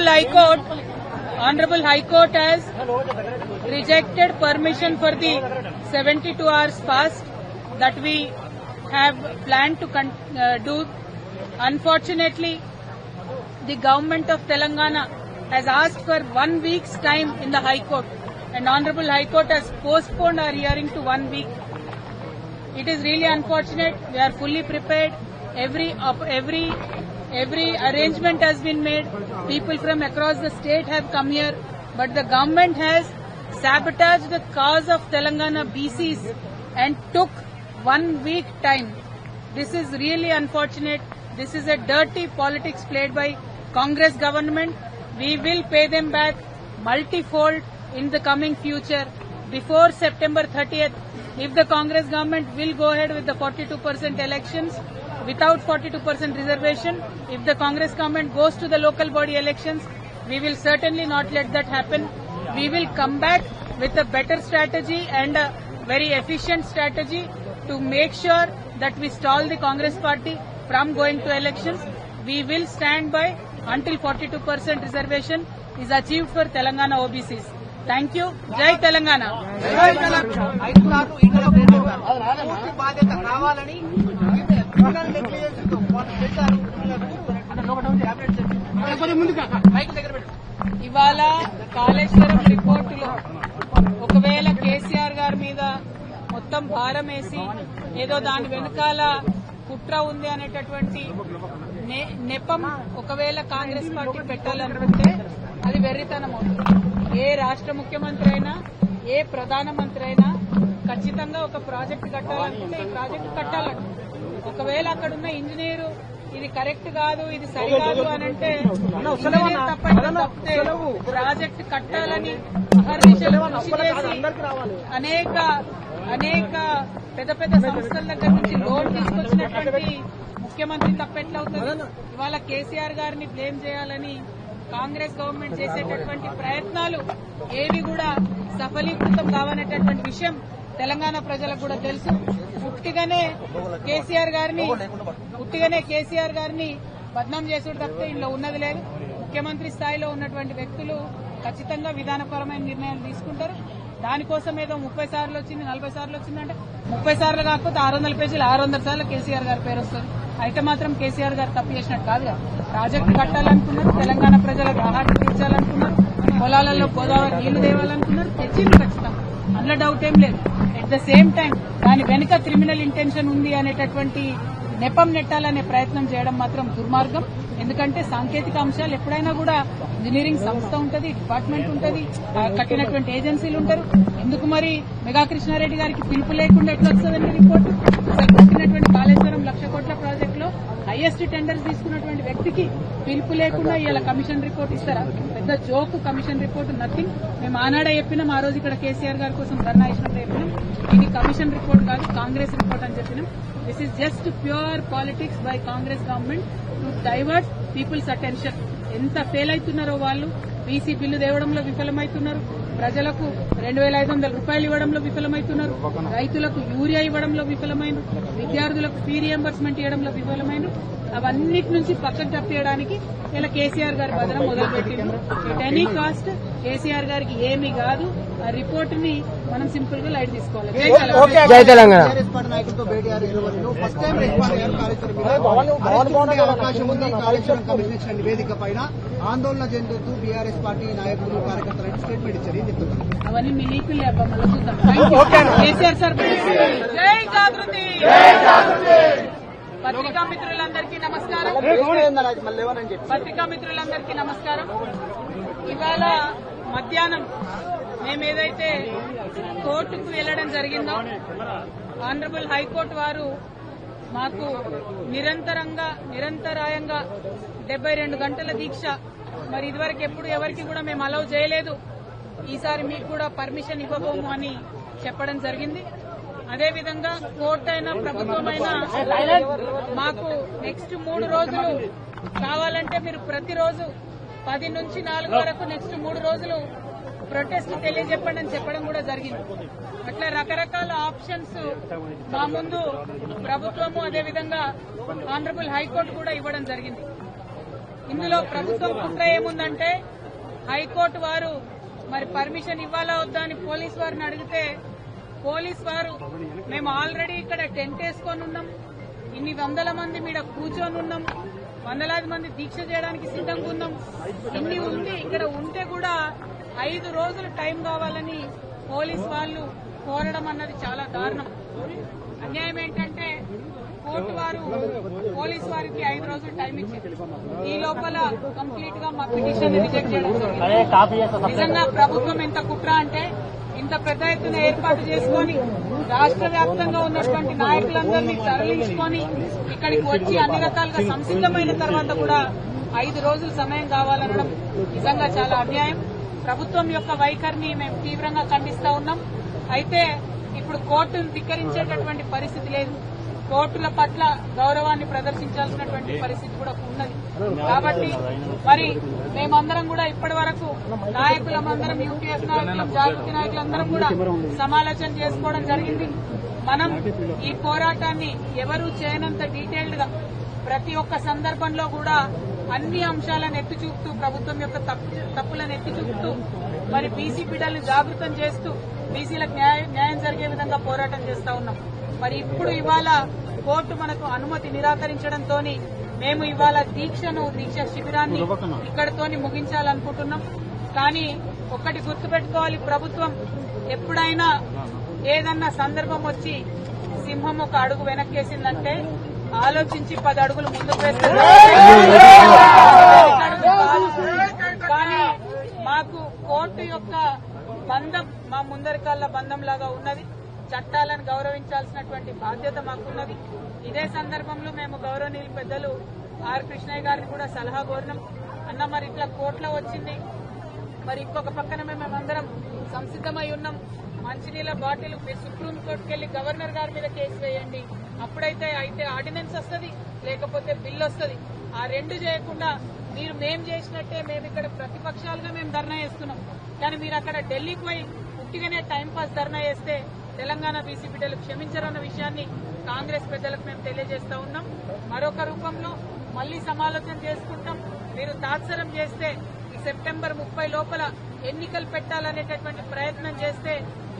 Honorable High Court, Honorable High Court has rejected permission for the 72 hours fast that we have planned to uh, do. Unfortunately, the government of Telangana has asked for one week's time in the High Court, and Honorable High Court has postponed our hearing to one week. It is really unfortunate. We are fully prepared. Every every every arrangement has been made. People from across the state have come here, but the government has sabotaged the cause of Telangana BCs and took one week time. This is really unfortunate. This is a dirty politics played by Congress government. We will pay them back multifold in the coming future before September 30th. If the Congress government will go ahead with the 42% elections without 42% reservation, if the Congress government goes to the local body elections, we will certainly not let that happen. We will come back with a better strategy and a very efficient strategy to make sure that we stall the Congress party from going to elections. We will stand by until 42% reservation is achieved for Telangana OBCs. Thank you. Jai Telangana. ఇవాళ కాళేశ్వరం రిపోర్టులో ఒకవేళ కేసీఆర్ గారి మీద మొత్తం భారం వేసి ఏదో దాని వెనకాల కుట్ర ఉంది అనేటటువంటి నెపం ఒకవేళ కాంగ్రెస్ పార్టీ పెట్టాలనుకుంటే అది వెర్రితనం అవుతుంది. ఏ రాష్ట్ర ముఖ్యమంత్రి అయినా ఏ ప్రధానమంత్రి అయినా ఖచ్చితంగా ఒక ప్రాజెక్ట్ కట్టాలనుకుంటే ఈ ప్రాజెక్ట్ కట్టాలంట ఒకవేళ అక్కడ ఉన్న ఇంజనీరు ఇది కరెక్ట్ కాదు ఇది సరికాదు అని అంటే తప్పితే ప్రాజెక్ట్ కట్టాలని అహర్నిశలు కృషి చేసి అనేక అనేక పెద్ద పెద్ద సంస్థల దగ్గర నుంచి లోన్ తీసుకొచ్చినటువంటి ముఖ్యమంత్రి తప్పెట్లవుతుంది ఇవాళ కేసీఆర్ గారిని బ్లేమ్ చేయాలని కాంగ్రెస్ గవర్నమెంట్ చేసేటటువంటి ప్రయత్నాలు ఏవి కూడా సఫలీకృతం కావనేటటువంటి విషయం తెలంగాణ ప్రజలకు కూడా తెలుసు. పుట్టిగానే కేసీఆర్ గారిని పుట్టిగానే కేసీఆర్ గారిని బద్నాం చేసుడు తప్పితే ఇందులో ఉన్నది లేదు. ముఖ్యమంత్రి స్థాయిలో ఉన్నటువంటి వ్యక్తులు ఖచ్చితంగా విధానపరమైన నిర్ణయాలు తీసుకుంటారు. దానికోసం ఏదో ముప్పై సార్లు వచ్చింది నలభై సార్లు వచ్చిందంటే ముప్పై సార్లు కాకపోతే ఆరు వందల పేజీలు ఆరు వందల సార్లు కేసీఆర్ గారి పేరు వస్తుంది. అయితే మాత్రం కేసీఆర్ గారు తప్పు చేసినట్టు కాదుగా ప్రాజెక్టు కట్టాలనుకున్నారు తెలంగాణ ప్రజలకు ఆహారం తీర్చాలనుకున్నారు పొలాలలో గోదావరి నీళ్ళు తేవాలనుకున్నారు తెచ్చింది ఖచ్చితంగా. అందులో డౌట్ ఏం లేదు. ద సేమ్ టైం దాని వెనుక క్రిమినల్ ఇంటెన్షన్ ఉంది అనేటటువంటి నెపం నెట్టాలనే ప్రయత్నం చేయడం మాత్రం దుర్మార్గం. ఎందుకంటే సాంకేతిక అంశాలు ఎప్పుడైనా కూడా ఇంజనీరింగ్ సంస్థ ఉంటది డిపార్ట్మెంట్ ఉంటది కట్టినటువంటి ఏజెన్సీలు ఉంటారు. ఎందుకు మరి మెగా కృష్ణారెడ్డి గారికి పిలుపు లేకుండా ఎట్లా వస్తుందండి రిపోర్ట్ కట్టినటువంటి కాళేశ్వరం లక్ష కోట్ల ప్రాజెక్ట్ హైయెస్ట్ టెండర్స్ తీసుకున్నటువంటి వ్యక్తికి పిలుపు లేకుండా ఇలా కమిషన్ రిపోర్ట్ ఇస్తారా? పెద్ద జోకు కమిషన్ రిపోర్ట్ నథింగ్ మేము ఆనాడే చెప్పినాం ఆ రోజు ఇక్కడ కేసీఆర్ గారి కోసం ధర్నా ఇచ్చినప్పుడు చెప్పినాం. ఇది కమిషన్ రిపోర్ట్ కాదు కాంగ్రెస్ రిపోర్ట్ అని చెప్పినాం. This is just pure politics by Congress government to divert people's attention ఎంత ఫెయిల్ అవుతున్నారో వాళ్ళు? బీసీ బిల్లు తేవడంలో విఫలమవుతున్నారు. ప్రజలకు రెండు వేల ఐదు వందల రూపాయలు ఇవ్వడంలో విఫలమవుతున్నారు రైతులకు యూరియా ఇవ్వడంలో విఫలమైన విద్యార్థులకు ఫీ రియంబర్స్మెంట్ ఇవ్వడంలో విఫలమైన అవన్నిటి నుంచి పక్కకు తప్పియడానికి ఇలా కేసీఆర్ గారి భద్రం మొదలుపెట్టిండ్రు ఎట్ ఎనీ కాస్ట్ కేసీఆర్ గారికి ఏమీ కాదు. ఆ రిపోర్ట్ని మనం సింపుల్గా లైట్ తీసుకోవాలి. జై తెలంగాణ. ఆందోళన చెందుతూ బీఆర్ఎస్ పార్టీ నాయకులు కార్యకర్తలు స్టేట్మెంట్ ఇచ్చారు. అవన్నీ మీ లీకులే అబ్బా మళ్ళీ చూద్దాం. Thank you. కేసీఆర్ సార్ జై జాగృతి. పత్రికా మిత్రులందరికీ నమస్కారం. పత్రికా మిత్రులందరికీ నమస్కారం. ఇవాళ మధ్యాహ్నం మేము ఏదైతే కోర్టుకు వెళ్ళడం జరిగిందో ఆనరబుల్ హైకోర్టు వారు మాకు నిరంతరంగా నిరంతరాయంగా డెబ్బై రెండు గంటల దీక్ష. మరి ఇదివరకు ఎప్పుడు ఎవరికి కూడా మేము అలౌ చేయలేదు. ఈసారి మీకు కూడా పర్మిషన్ ఇవ్వబోము అని చెప్పడం జరిగింది. అదేవిధంగా కోర్టు అయినా ప్రభుత్వమైనా మాకు నెక్స్ట్ మూడు రోజులు కావాలంటే మీరు ప్రతిరోజు పది నుంచి నాలుగు వరకు నెక్స్ట్ మూడు రోజులు ప్రొటెస్ట్ తెలియజెప్పండి అని చెప్పడం కూడా జరిగింది. అట్లా రకరకాల ఆప్షన్స్ మా ముందు ప్రభుత్వము అదేవిధంగా ఆనరబుల్ హైకోర్టు కూడా ఇవ్వడం జరిగింది. ఇందులో ప్రభుత్వం కుట్ర ఏముందంటే హైకోర్టు వారు మరి పర్మిషన్ ఇవ్వాలా వద్దా అని పోలీస్ వారిని అడిగితే పోలీస్ వారు మేము ఆల్రెడీ ఇక్కడ టెంట్ వేసుకొని ఉన్నాం. ఇన్ని వందల మంది మీద కూర్చొని ఉన్నాం. వందలాది మంది దీక్ష చేయడానికి సిద్ధంగా ఉన్నాం. ఇన్ని ఉంది ఇక్కడ ఉంటే కూడా ఐదు రోజులు టైం కావాలని పోలీస్ వాళ్ళు కోరడం అన్నది చాలా దారుణం. అన్యాయం ఏంటంటే కోర్టు వారు పోలీస్ వారికి ఐదు రోజులు టైం ఇచ్చారు. ఈ లోపల కంప్లీట్గా మా పిటిషన్ రిజెక్ట్ చేయడం నిజంగా ప్రభుత్వం ఎంత కుట్ర అంటే ఇంత పెద్ద ఎత్తున ఏర్పాటు చేసుకొని రాష్ట్ర వ్యాప్తంగా ఉన్నటువంటి నాయకులందరినీ తరలించుకొని ఇక్కడికి వచ్చి అన్ని రకాలుగా సంసిద్ధమైన తర్వాత కూడా ఐదు రోజులు సమయం కావాలనడం నిజంగా చాలా అన్యాయం. ప్రభుత్వం యొక్క వైఖరిని మేము తీవ్రంగా ఖండిస్తా ఉన్నాం. అయితే ఇప్పుడు కోర్టును ధిక్కరించేటటువంటి పరిస్థితి లేదు. కోర్టుల పట్ల గౌరవాన్ని ప్రదర్శించాల్సినటువంటి పరిస్థితి కూడా ఉన్నది. కాబట్టి మరి మేమందరం కూడా ఇప్పటి వరకు నాయకులమందరం యూపీఎఫ్ నాయకులు జాగృతి నాయకులందరం కూడా సమాలోచన చేసుకోవడం జరిగింది. మనం ఈ పోరాటాన్ని ఎవరూ చేయనంత డీటెయిల్డ్గా ప్రతి ఒక్క సందర్భంలో కూడా అన్ని అంశాలను ఎత్తి చూపుతూ ప్రభుత్వం యొక్క తప్పు తప్పులను ఎత్తి చూపుతూ మరి బీసీ బిడ్డల్ని జాగృతం చేస్తూ బీసీలకు న్యాయం న్యాయం జరిగే విధంగా పోరాటం చేస్తా ఉన్నాం. మరి ఇప్పుడు ఇవాళ కోర్టు మనకు అనుమతి నిరాకరించడంతో మేము ఇవాళ దీక్షను దీక్ష శిబిరాన్ని ఇక్కడతోని ముగించాలనుకుంటున్నాం. కానీ ఒక్కటి గుర్తుపెట్టుకోవాలి ప్రభుత్వం ఎప్పుడైనా ఏదన్నా సందర్భం వచ్చి సింహం ఒక అడుగు వెనక్కేసిందంటే ఆలోచించి పది అడుగులు ముందుకు వేస్తుంది కానీ మాకు కోర్టు యొక్క బంధం మా ముందరికాళ్ళ బంధం లాగా ఉన్నది చట్టాలను గౌరవించాల్సినటువంటి బాధ్యత మాకున్నది. ఇదే సందర్భంలో మేము గౌరవనీయులు పెద్దలు ఆర్ కృష్ణయ్య గారిని కూడా సలహా కోరినాం. అన్న మరి ఇట్లా కోట్ల వచ్చింది. మరి ఇంకొక పక్కన మేమందరం సంసిద్ధమై ఉన్నాం. మంచినీళ్ళ బాటిల్ మీరు సుప్రీం వెళ్ళి గవర్నర్ గారి మీద కేసు వేయండి. అప్పుడైతే అయితే ఆర్డినెన్స్ వస్తుంది లేకపోతే బిల్ వస్తుంది. ఆ రెండు చేయకుండా మీరు మేం చేసినట్టే మేము ఇక్కడ ప్రతిపక్షాలుగా మేము ధర్నా చేస్తున్నాం. కానీ మీరు అక్కడ ఢిల్లీకి పోయి ఉట్టిగానే టైంపాస్ ధర్నా చేస్తే తెలంగాణ బీసీ బిడ్డలు క్షమించరన్న విషయాన్ని కాంగ్రెస్ పెద్దలకు మేము తెలియజేస్తా ఉన్నాం. మరొక రూపంలో మళ్ళీ సమాలోచన చేసుకుంటాం. మీరు తాత్సరం చేస్తే ఈ సెప్టెంబర్ ముప్పై లోపల ఎన్నికలు పెట్టాలనేటటువంటి ప్రయత్నం చేస్తే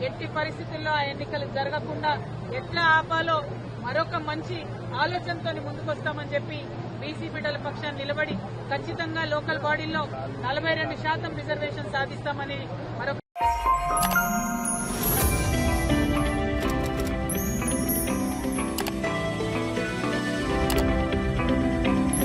ఎట్టి పరిస్థితుల్లో ఆ ఎన్నికలు జరగకుండా ఎట్లా ఆపాలో మరొక మంచి ఆలోచనతో ముందుకొస్తామని చెప్పి బీసీ బిడ్డల పక్షాన్ని నిలబడి ఖచ్చితంగా లోకల్ బాడీల్లో నలభై రెండు శాతం రిజర్వేషన్ సాధిస్తామని మరొక